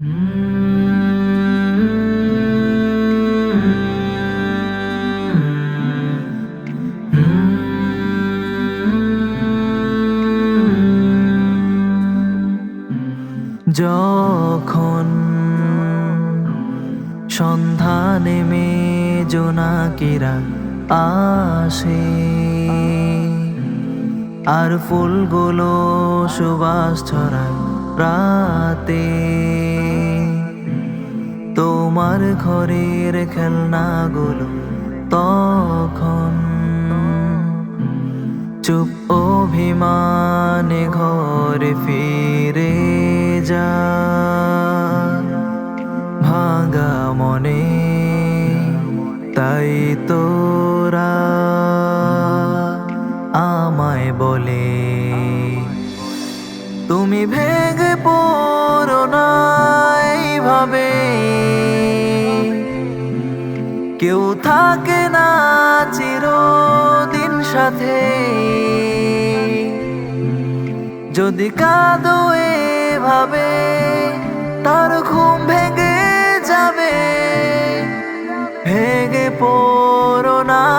যখন সন্ধ্যা নেমে জোনাকিরা আসে আর ফুলগুলো সুবাস ছড়ায় রাতে। তোমার ঘরের খেলনাগুলো তখন চুপ অভিমানে ঘরে ফিরে যা। ভাঙা মনে, তাই তোরা আমায় বলে, তুমি ভেঙে পড়ো না এইভাবে কেউ থাকে না চিরদিন সাথে। যদি কাঁদো এভাবে, তার ঘুম ভেঙে যাবে, ভেঙে পড়ো না।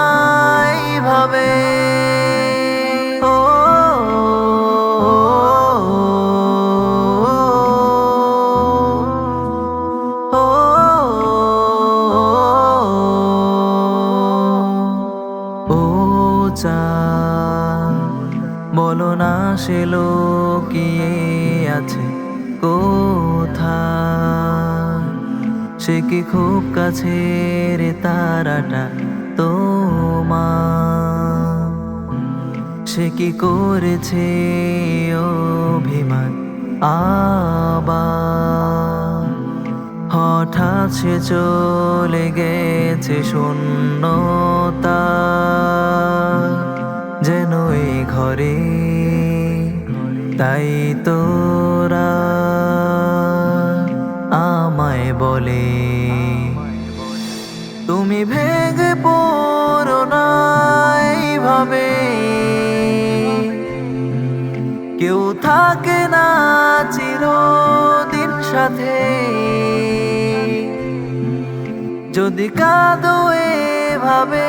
বলো না সে লোকিয়ে আছে কোথা সে কি খুব কাছে রে তারাটা তোমার? সে কি করেছে অভিমান আবার? হঠাৎ সে চলে গেছে শূন্যতা তাই তোরা আমায় বলে, তুমি ভেঙে পড়ো না এইভাবে কেউ থাকে না চিরদিন সাথে। যদি কাঁদো এভাবে